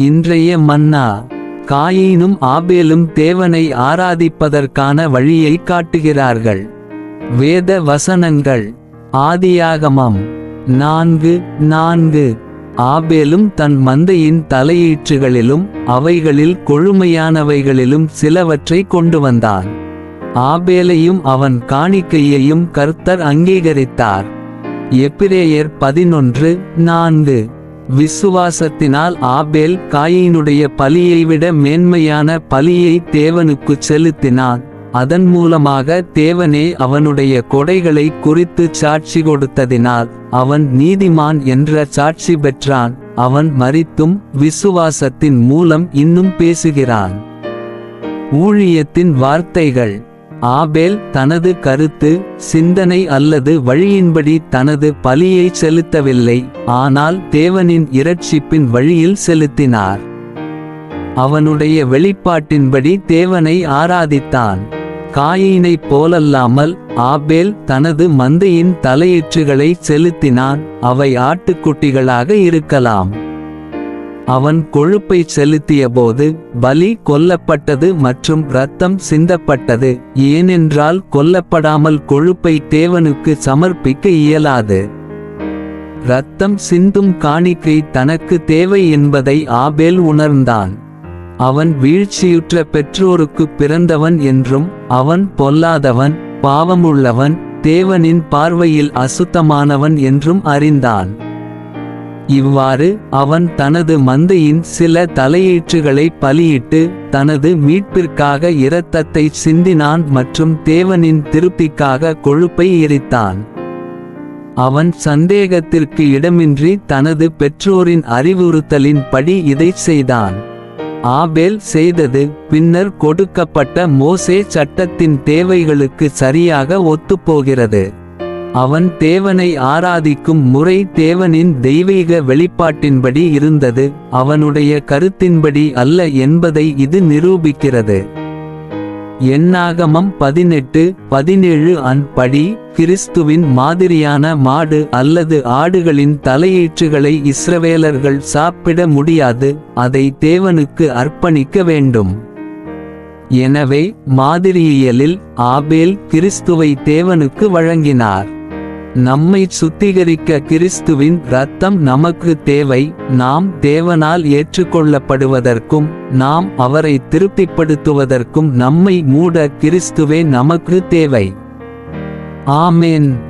இன்றைய மன்னா காயினும் ஆபேலும் தேவனை ஆராதிப்பதற்கான வழியை காட்டுகிறார்கள். வேத வசனங்கள் ஆதியாகமம் நான்கு நான்கு. ஆபேலும் தன் மந்தையின் தலையீற்றுகளிலும் அவைகளில் கொழுமையானவைகளிலும் சிலவற்றை கொண்டு வந்தான். ஆபேலையும் அவன் காணிக்கையையும் கர்த்தர் அங்கீகரித்தார். எப்பிரேயர் பதினொன்று நான்கு. விசுவாசத்தினால் ஆபேல் காயினுடைய பலியை விட மேன்மையான பலியை தேவனுக்குச் செலுத்தினான். அதன் மூலமாக தேவனே அவனுடைய கொடைகளை குறித்து சாட்சி கொடுத்ததினால் அவன் நீதிமான் என்ற சாட்சி பெற்றான். அவன் மறித்தும் விசுவாசத்தின் மூலம் இன்னும் பேசுகிறான். ஊழியத்தின் வார்த்தைகள். ஆபேல் தனது கருத்து சிந்தனை அல்லது வழியின்படி தனது பலியை செலுத்தவில்லை. ஆனால் தேவனின் இரட்சிப்பின் வழியில் செலுத்தினார். அவனுடைய வெளிப்பாட்டின்படி தேவனை ஆராதித்தான். காயினைப் போலல்லாமல் ஆபேல் தனது மந்தையின் தலையீற்றுகளை செலுத்தினான். அவை ஆட்டுக்குட்டிகளாக இருக்கலாம். அவன் கொழுப்பை செலுத்தியபோது பலி கொல்லப்பட்டது மற்றும் இரத்தம் சிந்தப்பட்டது. ஏனென்றால் கொல்லப்படாமல் கொழுப்பை தேவனுக்கு சமர்ப்பிக்க இயலாது. இரத்தம் சிந்தும் காணிக்கை தனக்கு தேவை என்பதை ஆபேல் உணர்ந்தான். அவன் வீழ்ச்சியுற்ற பெற்றோருக்கு பிறந்தவன் என்றும் அவன் பொல்லாதவன் பாவமுள்ளவன் தேவனின் பார்வையில் அசுத்தமானவன் என்றும் அறிந்தான். இவ்வாறு அவன் தனது மந்தையின் சில தலையீற்றுகளை பலியிட்டு தனது மீட்பிற்காக இரத்தத்தை சிந்தினான் மற்றும் தேவனின் திருப்திக்காக கொழுப்பை எரித்தான். அவன் சந்தேகத்திற்கு இடமின்றி தனது பெற்றோரின் அறிவுறுத்தலின்படி இதை செய்தான். ஆபேல் செய்தது பின்னர் கொடுக்கப்பட்ட மோசே சட்டத்தின் தேவைகளுக்கு சரியாக ஒத்துப்போகிறது. அவன் தேவனை ஆராதிக்கும் முறை தேவனின் தெய்வீக வெளிப்பாட்டின்படி இருந்தது அவனுடைய கருத்தின்படி அல்ல என்பதை இது நிரூபிக்கிறது. எண்ணாகமம் பதினெட்டு பதினேழு அன்படி கிறிஸ்துவின் மாதிரியான மாடு அல்லது ஆடுகளின் தலையீற்றுகளை இஸ்ரவேலர்கள் சாப்பிட முடியாது அதை தேவனுக்கு அர்ப்பணிக்க வேண்டும். எனவே மாதிரியியலில் ஆபேல் கிறிஸ்துவை தேவனுக்கு வழங்கினார். நம்மை சுத்திகரிக்க கிறிஸ்துவின் இரத்தம் நமக்கு தேவை. நாம் தேவனால் ஏற்றுக்கொள்ளப்படுவதற்கும் நாம் அவரை திருப்திப்படுத்துவதற்கும் நம்மை மூட கிறிஸ்துவே நமக்கு தேவை. ஆமேன்.